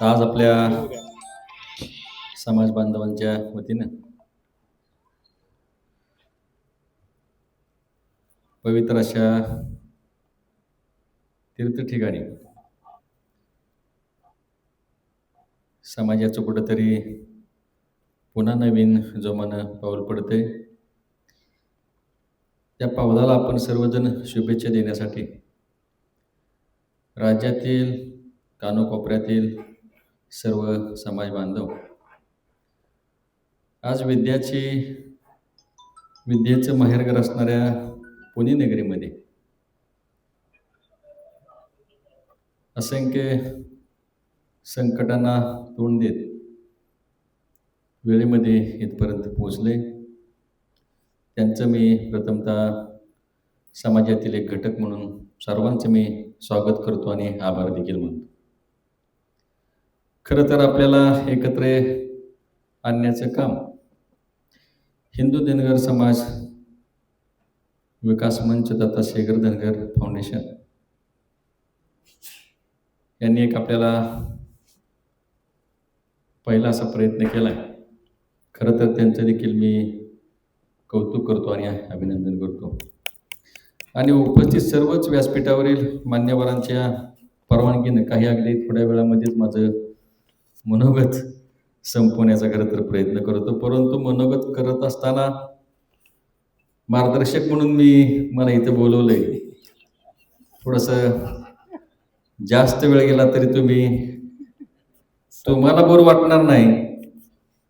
आज आपल्या समाज बांधवांच्या वतीनं पवित्र अशा तीर्थ ठिकाणी समाजाचं कुठंतरी पुन्हा नवीन जोमानं पाऊल पडते त्या पावलाला आपण सर्वजण शुभेच्छा देण्यासाठी राज्यातील कानोकोपऱ्यातील सर्व समाज बांधव. आज विद्याची विद्येचं माहेरघर असणाऱ्या पुणे नगरीमध्ये असंख्य संकटांना तोंड देत वेळेमध्ये इथपर्यंत पोहोचले. त्यांचं मी प्रथमतः समाजातील एक घटक म्हणून सर्वांचं मी स्वागत करतो आणि आभार देखील मानतो. खरं तर आपल्याला एकत्र आणण्याचं काम. हिंदू धनगर समाज विकास मंच दत्ता शेखर धनगर फाउंडेशन यांनी एक आपल्याला पहिला असा प्रयत्न केला आहे खरं तर त्यांचं देखील मी कौतुक करतो आणि अभिनंदन करतो. आणि उपस्थित सर्वच व्यासपीठावरील मान्यवरांच्या परवानगीनं काही अगदी थोड्या वेळामध्येच माझं मनोगत संपवण्याचा खरं तर प्रयत्न करतो. परंतु मनोगत करत असताना मार्गदर्शक म्हणून मी मला इथं बोलवलंय. थोडंसं जास्त वेळ गेला तरी तुम्ही तुम्हाला बोर वाटणार नाही.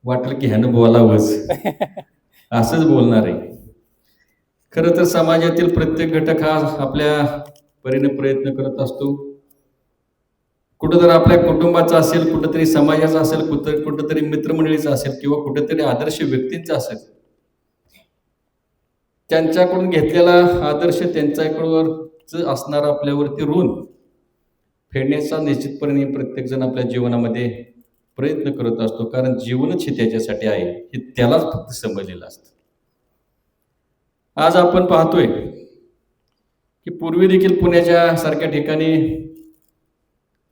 वाटलं की ह्यानं बोलावंच. असंच बोलणार आहे. खरं तर समाजातील प्रत्येक घटक हा आपल्या परीने प्रयत्न करत असतो. कुठंतरी आपल्या कुटुंबाचा असेल कुठंतरी समाजाचा असेल कुठं कुठंतरी मित्रमंडळीचा असेल किंवा कुठेतरी आदर्श व्यक्तींचा असेल. त्यांच्याकडून घेतलेला आदर्श त्यांच्याकडून असणारा आपल्यावरती ऋण. फेडण्याचा निश्चितपणे प्रत्येकजण आपल्या जीवनामध्ये प्रयत्न करत असतो कारण जीवनच हे त्याच्यासाठी आहे हे त्यालाच फक्त समजलेलं असतं. आज आपण पाहतोय की पूर्वी देखील पुण्याच्या सारख्या ठिकाणी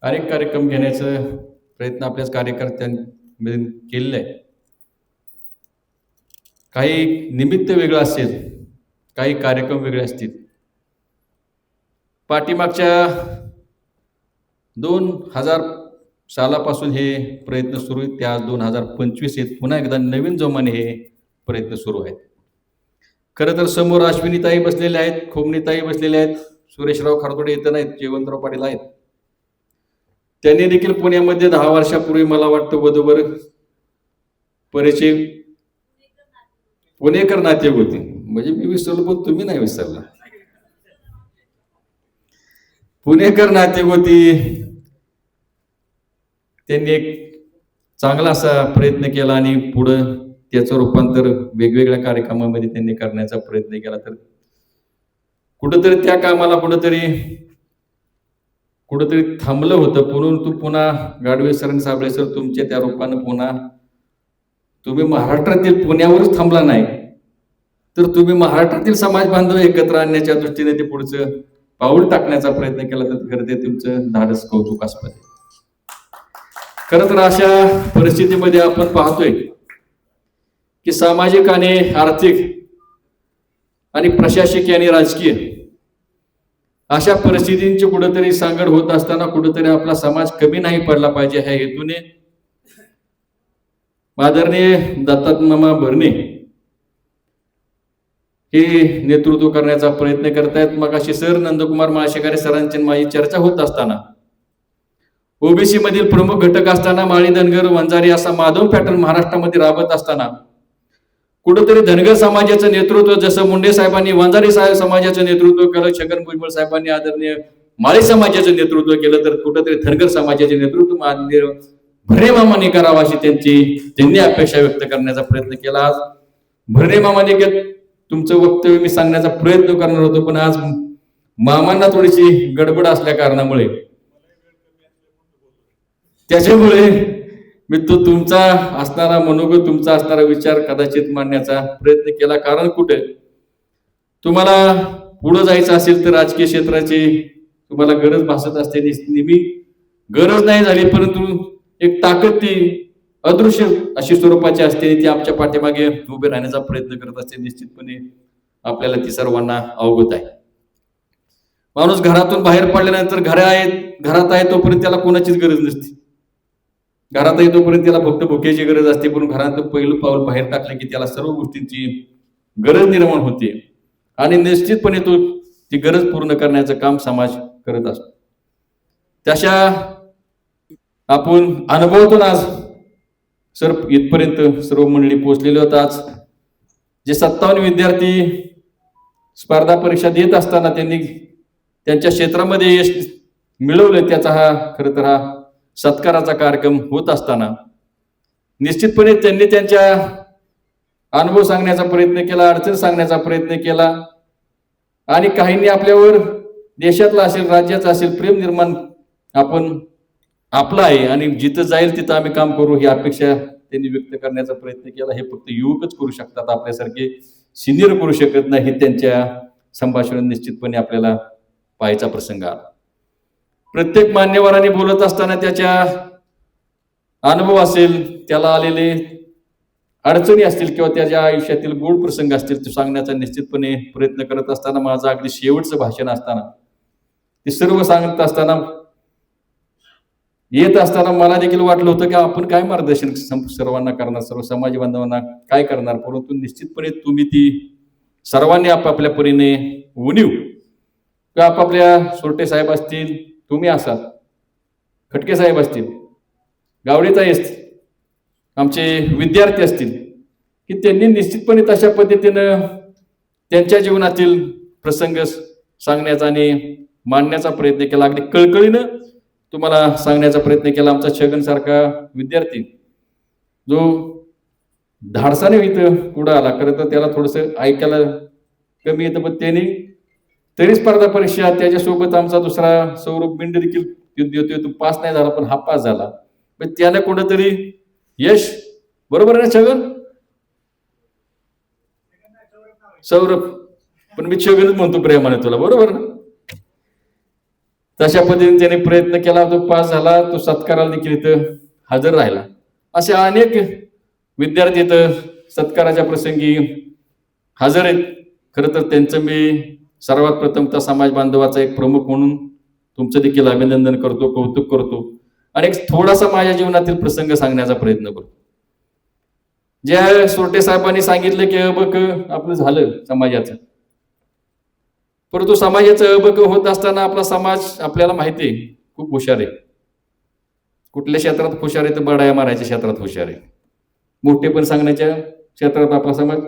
अनेक कार्यक्रम घेण्याचं प्रयत्न आपल्याच कार्यकर्त्यांमध्ये केलेलं आहे. काही निमित्त वेगळं असेल काही कार्यक्रम वेगळे असतील. पाठीमागच्या दोन हजार सालापासून हे प्रयत्न सुरू आहेत. त्या दोन हजार पंचवीस आहेत पुन्हा एकदा नवीन जोमाने हे प्रयत्न सुरू आहेत. खरं तर समोर अश्विनीताई बसलेल्या आहेत खोमनीताई बसलेल्या आहेत सुरेशराव खारतोडे येत नाहीत जयवंतराव पाटील आहेत. त्यांनी देखील पुण्यामध्ये दहा वर्षापूर्वी मला वाटतं वधूवर परिचय पुणेकर नाते होते. म्हणजे मी विसरलो पण तुम्ही नाही विसरला. पुणेकर नाते होती. त्यांनी एक चांगला असा प्रयत्न केला आणि पुढं त्याचं रूपांतर वेगवेगळ्या कार्यक्रमामध्ये त्यांनी करण्याचा प्रयत्न केला. तर कुठंतरी त्या कामाला कुठंतरी कुठंतरी थांबलं होतं. परंतु पुन्हा गाडवे सर आणि साबळे सर तुमच्या त्या रूपानं पुन्हा. तुम्ही महाराष्ट्रातील पुण्यावरच थांबला नाही. तर तुम्ही महाराष्ट्रातील समाज बांधव एकत्र आणण्याच्या दृष्टीने ते पुढचं पाऊल टाकण्याचा प्रयत्न केला तर खरं ते तुमचं धाडस कौतुकास्पद खर खरं तर अशा परिस्थितीमध्ये आपण पाहतोय की सामाजिक आणि आर्थिक आणि प्रशासकीय आणि राजकीय अशा परिस्थितींची कुठेतरी सांगड होत असताना कुठेतरी आपला समाज कमी नाही पडला पाहिजे ह्या हेतूने. आदरणीय दत्तात्मा भरणे हे नेतृत्व करण्याचा प्रयत्न करतायत. मग अशी सर नंदकुमार माळशेकारे सरांची माझी चर्चा होत असताना. ओबीसी मधील प्रमुख घटक असताना माळी धनगर वंजारी असा माधव पॅटर्न महाराष्ट्रामध्ये राबत असताना कुठंतरी धनगर समाजाचं नेतृत्व जसं मुंडे साहेबांनी वंजारी साहेब समाजाचं नेतृत्व केलं छगन भुजबळ साहेबांनी आदरणीय माळी समाजाचं नेतृत्व केलं तर कुठंतरी धनगर समाजाचे नेतृत्व माननीय भरणे मामाने करावं अशी त्यांची त्यांनी अपेक्षा व्यक्त करण्याचा प्रयत्न केला. आज भरणे मामाने के- तुमचं वक्तव्य मी सांगण्याचा प्रयत्न करणार होतो पण आज मामांना थोडीशी गडबड असल्या कारणामुळे. त्याच्यामुळे मी तो तुमचा असणारा मनोगत तुमचा असणारा विचार कदाचित मांडण्याचा प्रयत्न केला. कारण कुठे? तुम्हाला पुढे जायचं असेल तर राजकीय क्षेत्राची तुम्हाला गरज भासत असते. नेहमी गरज नाही झाली परंतु एक ताकद ती अदृश्य अशी स्वरूपाची असते ती आमच्या पाठीमागे उभे राहण्याचा प्रयत्न करत असते. निश्चितपणे आपल्याला ती सर्वांना अवगत आहे. माणूस घरातून बाहेर पडल्यानंतर घरा आहेत घरात आहे तोपर्यंत त्याला कोणाचीच गरज नसते. घरात येतोपर्यंत तोपर्यंत त्याला फक्त भुकेची गरज असते पण घरात पहिलं पाऊल बाहेर टाकलं की त्याला सर्व गोष्टींची गरज निर्माण होते. आणि निश्चितपणे तो ती गरज पूर्ण करण्याचं काम समाज करत असतो. तशा आपण अनुभवतून आज सर इथपर्यंत सर्व मंडळी पोहोचलेले होत. आज जे सत्तावन्न विद्यार्थी स्पर्धा परीक्षा देत असताना त्यांनी त्यांच्या क्षेत्रामध्ये यश मिळवलं त्याचा हा खरं तर हा सत्काराचा कार्यक्रम होत असताना निश्चितपणे त्यांनी त्यांच्या अनुभव सांगण्याचा प्रयत्न केला अडचण सांगण्याचा प्रयत्न केला. आणि काहींनी आपल्यावर देशातला असेल राज्याचा असेल प्रेम निर्माण आपण आपला आहे आणि जिथं जाईल तिथं आम्ही काम करू ही अपेक्षा त्यांनी व्यक्त करण्याचा प्रयत्न केला. हे फक्त युवकच करू शकतात आपल्यासारखे सिनियर करू शकत नाही हे त्यांच्या संभाषण निश्चितपणे आपल्याला पाहायचा प्रसंग आला. प्रत्येक मान्यवरांनी बोलत असताना त्याच्या अनुभव असेल त्याला आलेले अडचणी असतील किंवा त्याच्या आयुष्यातील गोड प्रसंग असतील ते सांगण्याचा निश्चितपणे प्रयत्न करत असताना माझं अगदी शेवटचं भाषण असताना ते सर्व सांगत असताना येत असताना मला देखील वाटलं होतं की आपण काय मार्गदर्शन सर्वांना करणार सर्व समाज बांधवांना काय करणार? परंतु निश्चितपणे तुम्ही ती सर्वांनी आपापल्या परीने उणीव किंवा आपापल्या सोरटे साहेब असतील तुम्ही असाल. खटके साहेब असतील. गावडेताई असतील आमचे विद्यार्थी असतील. की त्यांनी निश्चितपणे तशा पद्धतीनं त्यांच्या जीवनातील प्रसंग सांगण्याचा आणि मांडण्याचा प्रयत्न केला. अगदी कळकळीनं तुम्हाला सांगण्याचा प्रयत्न केला आमचा छगन सारखा विद्यार्थी. जो धाडसाने इथं पुढं आला. खरं तर त्याला थोडंसं ऐकायला कमी येतं पण त्याने तरी स्पर्धा परीक्षा त्याच्यासोबत आमचा दुसरा सौरभ बिंड देखील युद्ध तो पास नाही झाला पण हा पास झाला. त्याला कोणतरी यश बरोबर आहे ना छगन? सौरभ. पण मी छगनच म्हणतो प्रेमाने तुला बरोबर ना? तशा पद्धतीने त्याने प्रयत्न केला तो पास झाला तो सत्काराला देखील इथं हजर राहिला. असे अनेक विद्यार्थी इथं सत्काराच्या प्रसंगी हजर आहेत. खरं तर त्यांचं मी सर्वात प्रथमतः समाज बांधवाचा एक प्रमुख म्हणून तुमचं देखील अभिनंदन करतो कौतुक करतो आणि एक थोडासा माझ्या जीवनातील प्रसंग सांगण्याचा प्रयत्न करतो. ज्या सोरटे साहेबांनी सांगितलं की अबक आपलं झालं समाजाचं. परंतु समाजाचं अबक होत असताना आपला समाज आपल्याला माहिती आहे खूप हुशार आहे. कुठल्या क्षेत्रात हुशार आहे तर बडाया मारायच्या क्षेत्रात हुशार आहे. मोठे पण सांगण्याच्या क्षेत्रात आपला समाज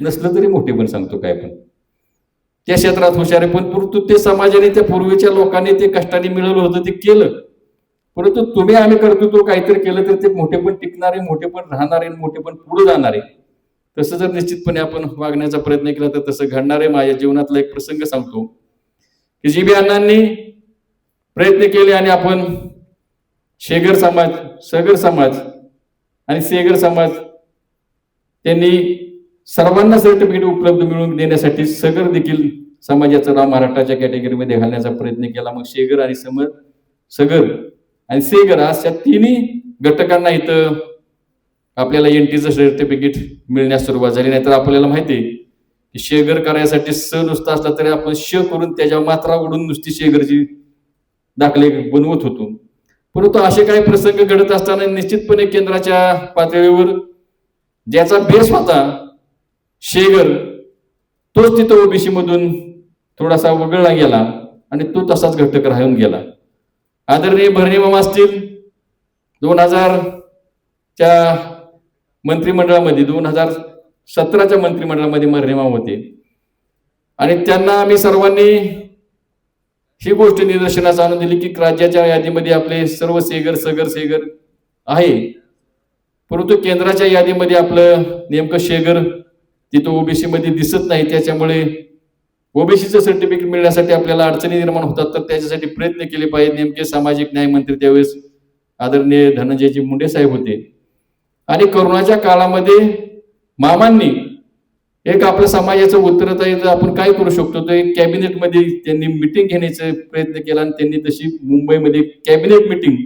नसलं तरी मोठे पण सांगतो काय पण. त्या क्षेत्रात हुशार आहे. पण परंतु ते समाजाने त्या पूर्वीच्या लोकांनी ते कष्टाने मिळवलं होतं ते केलं. परंतु तुम्ही आम्ही कर्तृत्व काहीतरी केलं तर ते मोठे पण टिकणारे मोठे पण राहणारे मोठे पण पुढे जाणारे तसं जर निश्चितपणे आपण वागण्याचा प्रयत्न केला तर तसं घडणार आहे. माझ्या जीवनातला एक प्रसंग सांगतो की जी बी अण्णांनी प्रयत्न केले आणि आपण शेगर समाज सगर समाज आणि सेगर समाज त्यांनी सर्वांना सर्टिफिकेट उपलब्ध मिळवून देण्यासाठी सगर देखील समाजाचा नाव महाराष्ट्राच्या कॅटेगरीमध्ये घालण्याचा प्रयत्न केला. मग शेगर आणि समर सगर आणि सेगर अशा तिन्ही घटकांना इथं आपल्याला एनटीचं सर्टिफिकेट मिळण्यास सुरुवात झाली. नाहीतर आपल्याला माहिती आहे की शेगर करायसाठी स नुसता असला तरी आपण श करून त्याच्या मात्रा उडून नुसती शेगरची दाखले बनवत होतो. परंतु असे काही प्रसंग घडत असताना निश्चितपणे केंद्राच्या पातळीवर ज्याचा बेस होता शेगर तोच तिथं ओबीसी मधून थोडासा वगळला गेला आणि तो तसाच घटक राहून गेला. आदरणीय भरणे मामा असतील दोन हजारच्या मंत्रिमंडळामध्ये दोन हजार सतराच्या मंत्रिमंडळामध्ये मरणेमा होते. आणि त्यांना आम्ही सर्वांनी ही गोष्ट निदर्शनास आणून दिली की राज्याच्या यादीमध्ये आपले सर्व सेगर सगर सेगर आहे. परंतु केंद्राच्या यादीमध्ये आपलं नेमकं शेगर तिथं ओबीसी मध्ये दिसत नाही. त्याच्यामुळे ओबीसीचं सर्टिफिकेट मिळण्यासाठी आपल्याला अडचणी निर्माण होतात तर त्याच्यासाठी प्रयत्न केले पाहिजे नेमके सामाजिक न्याय मंत्री त्यावेळेस आदरणीय धनंजयजी मुंडे साहेब होते. आणि करोनाच्या काळामध्ये मामांनी एक आपल्या समाजाचं उत्तरदायित्व आपण काय करू शकतो? तर एक कॅबिनेटमध्ये त्यांनी मिटिंग घेण्याचा प्रयत्न केला आणि त्यांनी तशी मुंबईमध्ये कॅबिनेट मिटिंग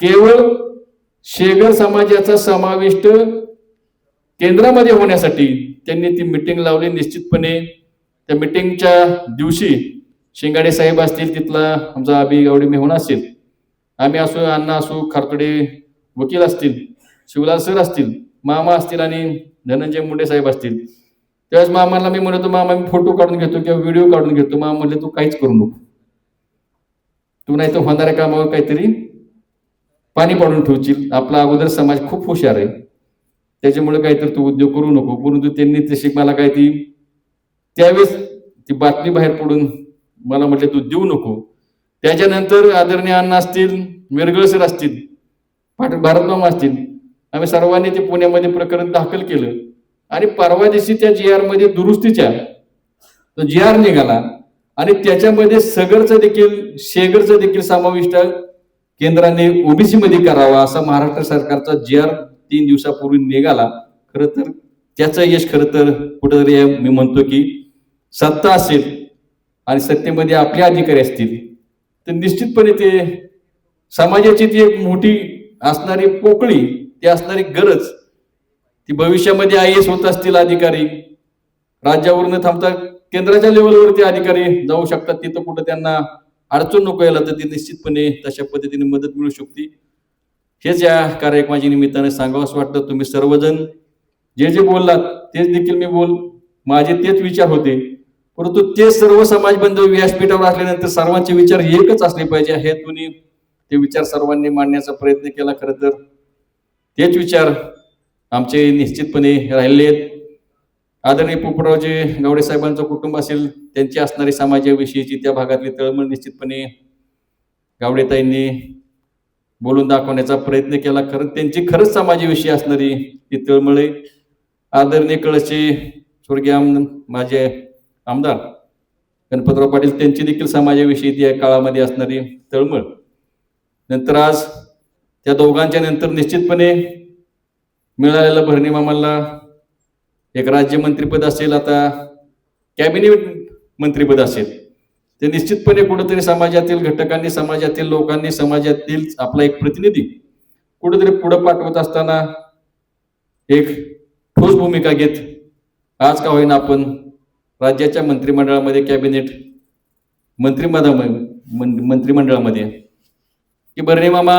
केवळ शेगर समाजाचा समाविष्ट केंद्रामध्ये होण्यासाठी त्यांनी ती मिटिंग लावली. निश्चितपणे त्या मिटिंगच्या दिवशी शिंगाडे साहेब असतील तिथला आमचा अभि गावडे मेहून असेल आम्ही असू अण्णा असू खारतोडे वकील असतील शिवलाल सर असतील मामा असतील आणि धनंजय मुंडे साहेब असतील. त्यावेळेस मामाला मी म्हणतो मामा मी फोटो काढून घेतो किंवा व्हिडिओ काढून घेतो. मामा म्हणले तू काहीच करू नको. तू नाही तर होणाऱ्या कामावर काहीतरी पाणी पाडून ठेवशील. आपला अगोदर समाज खूप हुशार आहे. त्याच्यामुळे काहीतरी तू उद्योग करू नको. परंतु त्यांनी तशी मला काय ती त्यावेळेस ती बातमी बाहेर पडून मला म्हटले तू देऊ नको. त्याच्यानंतर आदरणीय अण्णा असतील मिरगळ सर असतील पाठ भारतमाम असतील आम्ही सर्वांनी ते पुण्यामध्ये प्रकरण दाखल केलं. आणि परवा दिवशी त्या जी आरमध्ये दुरुस्तीच्या तो जी आर निघाला. आणि त्याच्यामध्ये सगरचं देखील शेगरचं देखील समाविष्ट केंद्राने ओबीसी मध्ये करावा असा महाराष्ट्र सरकारचा जी आर तीन दिवसापूर्वी निघाला. खरं तर त्याचं यश खरं तर कुठंतरी मी म्हणतो की सत्ता असेल आणि सत्तेमध्ये आपले अधिकारी असतील तर निश्चितपणे ते समाजाची ती एक मोठी असणारी पोकळी ती असणारी गरज ती भविष्यामध्ये आय एस होत असतील अधिकारी राज्यावर न थांबता केंद्राच्या लेवलवरती अधिकारी जाऊ शकतात तिथं कुठं त्यांना अडचण नको यायला तर ती निश्चितपणे तशा पद्धतीने मदत मिळू शकते. हेच या कार्यक्रमाच्या निमित्ताने सांगावं असं वाटतं. तुम्ही सर्वजण जे जे बोललात तेच देखील मी बोल माझे तेच विचार होते. परंतु ते सर्व समाज बांधव व्यासपीठावर असल्यानंतर सर्वांचे विचार एकच असले पाहिजे. हे तुम्ही ते विचार सर्वांनी मांडण्याचा प्रयत्न केला खरं तर. तेच विचार आमचे निश्चितपणे राहिले आहेत. आदरणीय पोपटरावजी गावडे साहेबांचं कुटुंब असेल त्यांची असणारी समाजाविषयीची त्या भागातली तळमळ निश्चितपणे गावडेताईंनी बोलून दाखवण्याचा प्रयत्न केला. खरं त्यांची खरंच समाजाविषयी असणारी ती तळमळ आहे. आदरणीय कळशी स्वर्गीय माझे आमदार. गणपतराव पाटील त्यांची देखील समाजाविषयी त्या काळामध्ये असणारी तळमळ. नंतर आज त्या दोघांच्या नंतर निश्चितपणे मिळालेलं भरणी मामाला एक राज्यमंत्रीपद असेल आता कॅबिनेट मंत्रीपद असेल. ते निश्चितपणे कुठेतरी समाजातील घटकांनी समाजातील लोकांनी समाजातील आपला एक प्रतिनिधी कुठेतरी पुढे पाठवत असताना एक ठोस भूमिका घेत आज का होईना आपण राज्याच्या मंत्रिमंडळामध्ये कॅबिनेट मंत्रिमंडळामध्ये मंत्रिमंडळामध्ये. की बर्णे मामा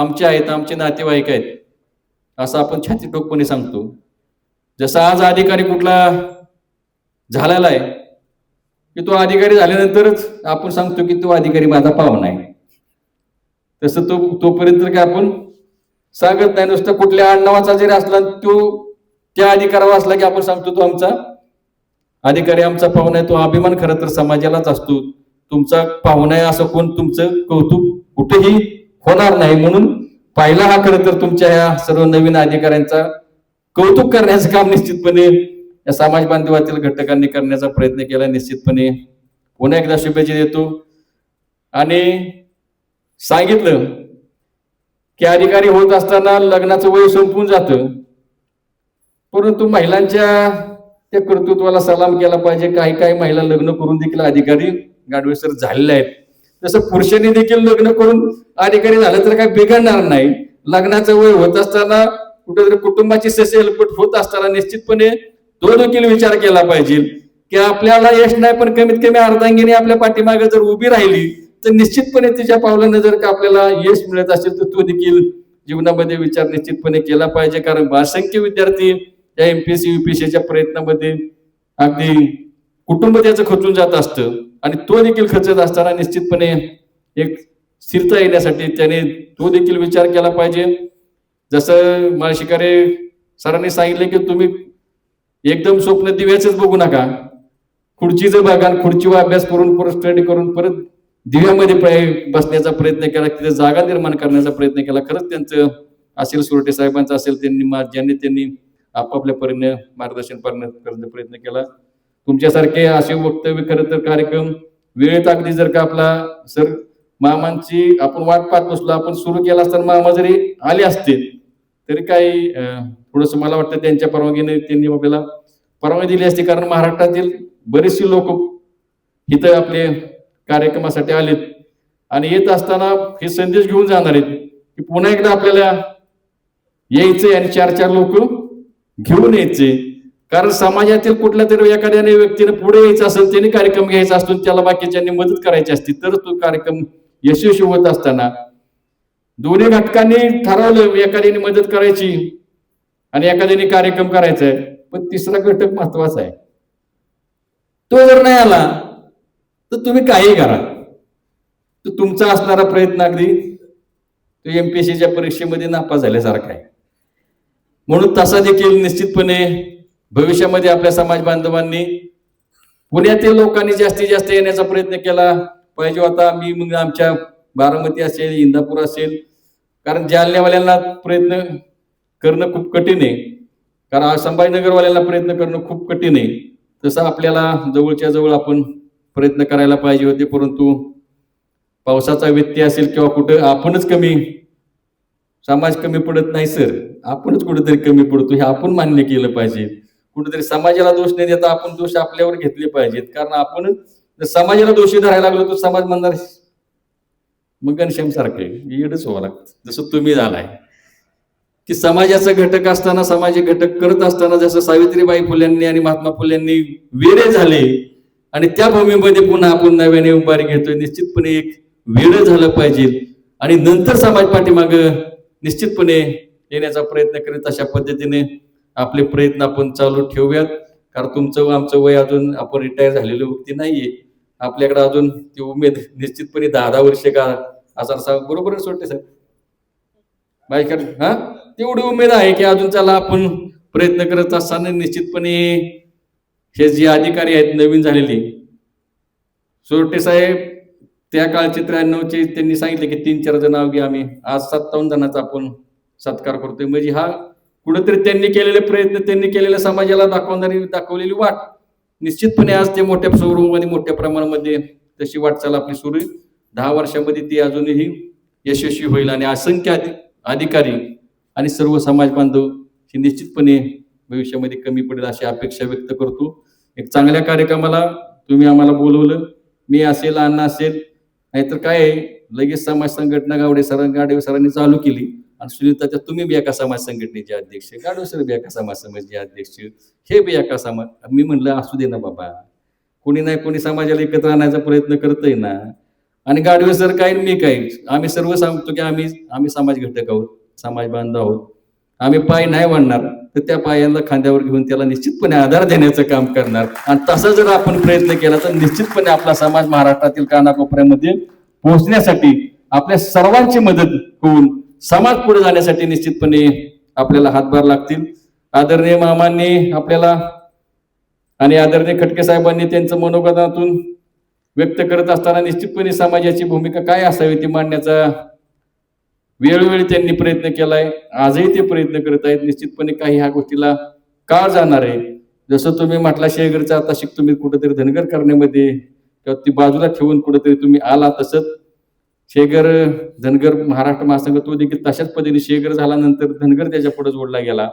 आमचे आहेत आमचे नातेवाईक आहेत असं आपण छाती टोकपणे सांगतो. जसा आज अधिकारी कुठला झालेला आहे की तो अधिकारी झाल्यानंतरच आपण सांगतो की तो अधिकारी माझा पाहुणा आहे. तसं तो तोपर्यंत काय आपण सांगत नाही नुसतं कुठल्या आडनावाचा जरी असला तो त्या अधिकारावर असला की आपण सांगतो तो आमचा अधिकारी आमचा पाहुणा आहे तो अभिमान खरं तर समाजालाच असतो. तुमचा पाहुणा आहे असं कोण तुमचं कौतुक कुठेही होणार नाही. म्हणून पाहिला हा खरं तर तुमच्या ह्या सर्व नवीन अधिकाऱ्यांचा कौतुक करण्याचं काम निश्चितपणे या समाज बांधवातील घटकांनी करण्याचा प्रयत्न केला. निश्चितपणे पुन्हा एकदा शुभेच्छा देतो. आणि सांगितलं की अधिकारी होत असताना लग्नाचं वय संपून जातं. परंतु महिलांच्या त्या कर्तृत्वाला सलाम केला पाहिजे. काही काही महिला लग्न करून देखील अधिकारी गाडवेसर झालेले आहेत. तसं पुरुषांनी देखील लग्न करून अधिकारी झालं तर काही बिघडणार नाही. लग्नाचं वय होत असताना कुठेतरी कुटुंबाची ससेलपट होत असताना निश्चितपणे तो देखील विचार केला पाहिजे. की आपल्याला यश नाही पण कमीत कमी अर्धांगिनी आपल्या पाठीमागे जर उभी राहिली तर निश्चितपणे तिच्या पावलानं जर का आपल्याला यश मिळत असेल तर तो देखील जीवनामध्ये विचार निश्चितपणे केला पाहिजे. कारण असंख्य विद्यार्थी या एमपीएससी युपीएससीच्या प्रयत्नामध्ये अगदी कुटुंब त्याचं खचून जात असतं. आणि तो देखील खचत असताना निश्चितपणे एक स्थिरता येण्यासाठी त्याने तो देखील विचार केला पाहिजे. जसं माळशिकारे सरांनी सांगितले की तुम्ही एकदम स्वप्न दिव्याचेच बघू नका. खुर्चीचं बघा खुर्चीवर अभ्यास करून परत स्टडी करून परत दिव्यामध्ये बसण्याचा प्रयत्न केला तिथे जागा निर्माण करण्याचा प्रयत्न केला. खरंच त्यांचं असेल सुरटे साहेबांचं असेल त्यांनी मा- ज्यांनी त्यांनी आपापल्या परीने मार्गदर्शन करण्याचा प्रयत्न केला. तुमच्यासारखे असे वक्तव्य खरं तर कार्यक्रम वेळेत अगदी जर का आपला सर मामांची आपण वाट पाहत बसलो आपण सुरू केला असताना मामा जरी आले असते तरी काही थोडस मला वाटतं त्यांच्या परवानगीने त्यांनी आपल्याला परवानगी दिली असती. कारण महाराष्ट्रातील बरेचसे लोक इथं आपले कार्यक्रमासाठी आलेत. आणि येत असताना हे संदेश घेऊन जाणार आहेत की पुन्हा एकदा आपल्याला यायचे आणि चार चार लोक घेऊन यायचे. कारण समाजातील कुठल्या तरी एखाद्याने व्यक्तीने पुढे यायचं असेल त्याने कार्यक्रम घ्यायचा असतो त्याला बाकीच्यांनी मदत करायची असते तर तो कार्यक्रम यशस्वी होत असताना दोन्ही घटकांनी ठरवलं एखाद्याने मदत करायची आणि एखाद्याने कार्यक्रम करायचा आहे. पण तिसरा घटक महत्त्वाचा आहे. तो जर नाही आला तर तुम्ही काही करा. तर तुमचा असणारा प्रयत्न अगदी तो एमपीएससीच्या परीक्षेमध्ये नापास झाल्यासारखा आहे. म्हणून तसा देखील निश्चितपणे भविष्यामध्ये आपल्या समाज बांधवांनी पुण्यातील लोकांनी जास्तीत जास्त येण्याचा प्रयत्न केला पाहिजे. होता मी मग आमच्या बारामती असेल इंदापूर असेल कारण जालन्यावाल्यांना प्रयत्न करणं खूप कठीण आहे. कारण संभाजीनगरवाल्यांना प्रयत्न करणं खूप कठीण आहे. तसं आपल्याला जवळच्या जवळ आपण प्रयत्न करायला पाहिजे होते परंतु पावसाचा व्यत्यय असेल किंवा कुठं आपणच कमी समाज कमी पडत नाही सर आपणच कुठेतरी कमी पडतो हे आपण मान्य केलं पाहिजे कुठेतरी समाजाला दोष नाही देता आपण दोष आपल्यावर घेतले पाहिजेत. कारण आपण जर समाजाला दोषी धरायला लागलो तर समाज म्हणणार मग घनश्याम सारखं येडच व्हावं लागतं. जसं तुम्ही झालाय. की समाजाचा घटक असताना सामाजिक घटक करत असताना जसं सावित्रीबाई फुल्यांनी आणि महात्मा फुल्यांनी वेळे झाले आणि त्या भूमीमध्ये पुन्हा आपण नव्याने उभारी घेतोय निश्चितपणे एक वेळ झालं पाहिजे आणि नंतर समाज पाठीमाग निश्चितपणे येण्याचा प्रयत्न करीत अशा पद्धतीने आपले प्रयत्न आपण चालू ठेवूयात. कारण तुमचं आमचं वय अजून आपण रिटायर झालेली व्यक्ती नाहीये. आपल्याकडे अजून ती उमेद निश्चितपणे दहा दहा वर्षे का असं सांग. बरोबर सोडते सर बायकर हा? तेवढी उमेद आहे की अजून चला आपण प्रयत्न करत असताना निश्चितपणे हे जे अधिकारी आहेत नवीन झालेले सोरटे साहेब. त्या काळचे त्र्याण्णवचे त्यांनी सांगितले की तीन चार जण अवघे आम्ही. आज सत्तावन्न जणांचा आपण सत्कार करतोय. म्हणजे हा कुठेतरी त्यांनी केलेले प्रयत्न त्यांनी केलेल्या समाजाला दाखवणारी दाखवलेली वाट. निश्चितपणे आज ते मोठ्या स्वरूपामध्ये मोठ्या प्रमाणामध्ये तशी वाटचाल आपली सुरू आहे. दहा वर्षामध्ये ती अजूनही यशस्वी होईल आणि असंख्य अधिकारी आणि सर्व समाज बांधव हे निश्चितपणे भविष्यामध्ये कमी पडेल अशी अपेक्षा व्यक्त करतो. एक चांगल्या कार्यक्रमाला तुम्ही आम्हाला बोलवलं. मी असेल अण्णा असेल नाहीतर काय आहे? लगेच समाज संघटना गावडे सरां गाडवे सरांनी चालू केली. आणि सुनीता त्या तुम्ही बियाका एका समाज संघटनेचे अध्यक्ष गाडवे सर बी एका समाज समाजचे अध्यक्ष हे बी एका समाज मी म्हणलं असू दे ना बाबा. कोणी नाही कोणी समाजाला एकत्र आणायचा प्रयत्न करतय ना. आणि गाडवे सर काय मी काय? आम्ही सर्व सांगतो की आम्ही आम्ही समाज घटक आहोत समाज बांधव आहोत. आम्ही पाय नाही वाढणार तर त्या पायांना खांद्यावर घेऊन त्याला निश्चितपणे आधार देण्याचं काम करणार. आणि तसा जर आपण प्रयत्न केला तर निश्चितपणे आपला समाज महाराष्ट्रातील कानाकोपऱ्यामध्ये पोहोचण्यासाठी आपल्या सर्वांची मदत होऊन समाज पुढे जाण्यासाठी निश्चितपणे आपल्याला हातभार लागतील. आदरणीय मामांनी आपल्याला आणि आदरणीय खटके साहेबांनी त्यांचं मनोगतातून व्यक्त करत असताना निश्चितपणे समाजाची भूमिका काय असावी ती मांडण्याचा वेळोवेळी त्यांनी प्रयत्न केलाय. आजही ते प्रयत्न करत आहेत. निश्चितपणे काही ह्या गोष्टीला काळ जाणार आहे. जसं तुम्ही म्हटला शेगरचा आता शिक तुम्ही कुठेतरी धनगर करण्यामध्ये. किंवा ती बाजूला ठेवून कुठेतरी तुम्ही आला तसंच. शेगर धनगर महाराष्ट्र महासंघ तो देखील तशाच पद्धतीने शेगर झाल्यानंतर धनगर त्याच्या पुढे जोडला गेला.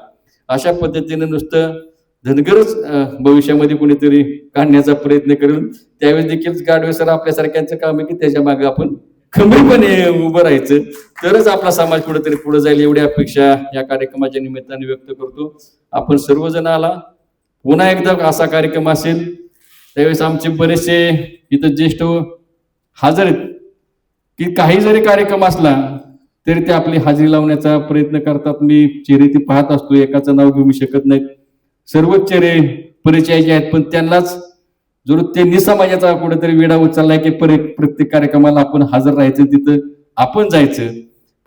अशा पद्धतीने नुसतं धनगरच भविष्यामध्ये कोणीतरी काढण्याचा प्रयत्न करून त्यावेळेस देखील गाडवे सर आपल्यासारख्यांचं काम आहे की त्याच्यामागे आपण खंबीरपणे उभं राहायचं. तरच आपला समाज कुठेतरी पुढे जाईल एवढी अपेक्षा या कार्यक्रमाच्या निमित्ताने व्यक्त करतो. आपण सर्वजण आला. पुन्हा एकदा असा कार्यक्रम असेल. त्यावेळेस आमचे बरेचसे इथं ज्येष्ठ हजर आहेत. की काही जरी कार्यक्रम असला तरी ते आपली हाजरी लावण्याचा प्रयत्न करतात. मी चेहरे ते पाहत असतो एकाचं नाव घेऊ शकत नाही सर्वच चेहरे परिचयाचे आहेत पण त्यांनाच जर त्यांनी समाजाचा कुठेतरी वेडा उचललाय की परे प्रत्येक कार्यक्रमाला आपण हजर राहायचं तिथं आपण जायचं.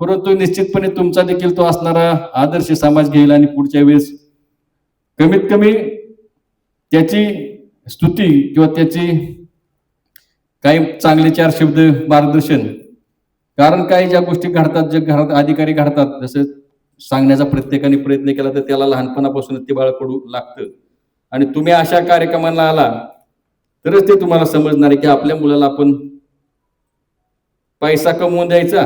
परंतु निश्चितपणे तुमचा देखील तो असणारा आदर्श समाज घेईल आणि पुढच्या वेळेस कमीत कमी त्याची स्तुती किंवा त्याची काही चांगले चार शब्द मार्गदर्शन. कारण काही ज्या गोष्टी घडतात जे घरात अधिकारी घडतात जसं सांगण्याचा प्रत्येकाने प्रयत्न केला तर त्याला लहानपणापासून ते बाळकडू लागतं. आणि तुम्ही अशा कार्यक्रमाला आला तरच ते तुम्हाला समजणार आहे की आपल्या मुलाला आपण पैसा कमवून द्यायचा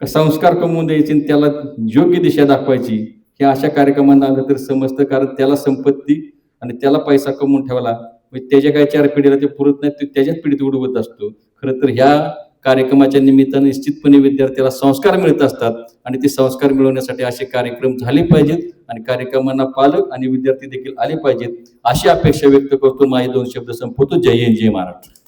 का संस्कार कमवून द्यायचे आणि त्याला योग्य दिशा दाखवायची हे अशा कार्यक्रमांना आलं तर समजतं. कारण त्याला संपत्ती आणि त्याला पैसा कमवून ठेवला म्हणजे त्याच्या काय चार पिढीला ते पुरत नाही ते त्याच्याच पिढीत उडवत असतो. खरं तर ह्या कार्यक्रमाच्या निमित्ताने निश्चितपणे विद्यार्थ्याला संस्कार मिळत असतात आणि ते संस्कार मिळवण्यासाठी असे कार्यक्रम झाले पाहिजेत आणि कार्यक्रमांना पालक आणि विद्यार्थी देखील आले पाहिजेत अशी अपेक्षा व्यक्त करतो. माझे दोन शब्द संपवतो. जय हिंद जय महाराष्ट्र.